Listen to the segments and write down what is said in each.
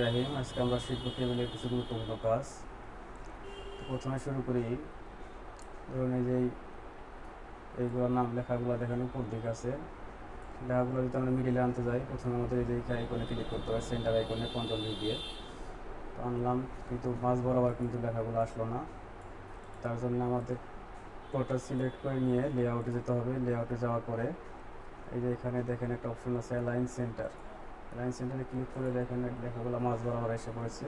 রাহিম আজকে আমরা শিখব টেবিলের কিছু গুরুত্বপূর্ণ কাজ। প্রথমে শুরু করি, ধরুন এই যে এই- এইগুলোর নাম লেখাগুলো দেখেন উপর দিকে আছে। লেখাগুলো যদি আমরা মিডিলে আনতে যাই, প্রথমে আমাদের এই যে আইকনে ক্লিক করতে হয় সেন্টার আইকনে কন্ট্রোল ভি দিয়ে। তো আনলাম, কিন্তু মাঝ বরাবর কিন্তু লেখাগুলো আসলো না। তার জন্য আমাদের টোটাল সিলেক্ট করে নিয়ে লেআউটে যেতে হবে। লেআউটে যাওয়ার পরে এই যে এখানে দেখেন একটা অপশন আছে লাইন সেন্টার লাইন সেন্টারে ক্লিক করে দেখেন, লেখাগুলো মাঝ বরাবর এসে পড়েছে।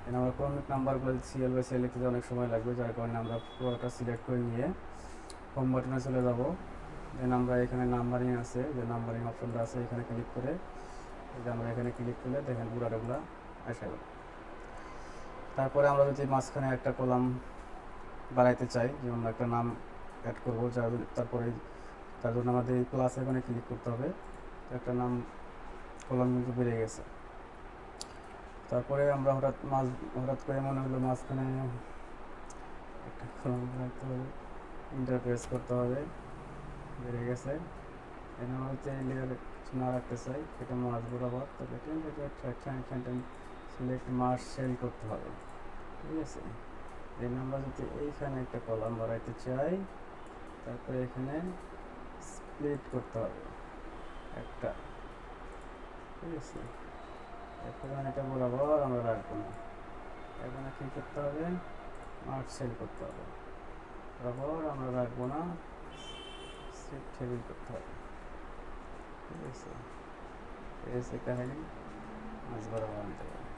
এখানে আমরা ক্রমিক নাম্বারগুলো সিএল বাই সিএল লিখতে অনেক সময় লাগবে, যার কারণে আমরা পুরোটা সিলেক্ট করে নিয়ে হোম বাটনে চলে যাব। দেন আমরা এখানে নাম্বারিং আছে, যে নাম্বারিং অপশনটা আছে এখানে ক্লিক করে যে আমরা এখানে ক্লিক করলে দেখেন পুরাটাগুলো এসে গেল। তারপরে আমরা যদি মাঝখানে একটা কলাম বাড়াইতে চাই, যে যেমন একটা নাম অ্যাড করব, যার তারপরে তার জন্য আমাদের এই প্লাস এখানে ক্লিক করতে হবে। একটা নাম কলাম কিন্তু বেড়ে গেছে। তারপরে আমরা হঠাৎ মাছ, হঠাৎ করে মনে হলো মাঝখানে একটা কলাম হবে ইন্টারপ্রেস করতে হবে, বেড়ে গেছে। এখানে হচ্ছে লেয়ার না রাখতে চাই, এটা মাছ বরাবর। তবে সিলেক্ট মাছ সেল করতে হবে। ঠিক আছে? দেন আমরা যদি এইখানে একটা কলাম বাড়াইতে চাই, তারপরে এখানে স্প্লিট করতে হবে। একটা ঠিক আছে এখন এটা বরাবর আমরা রাখব না। এখানে কী করতে হবে? মার্ক সেল করতে হবে। বরাবর আমরা রাখব না। সিট টেবিল করতে হবে। ঠিক আছে? হচ্ছে কাহিনী। মাছ বরাবর আনতে হবে।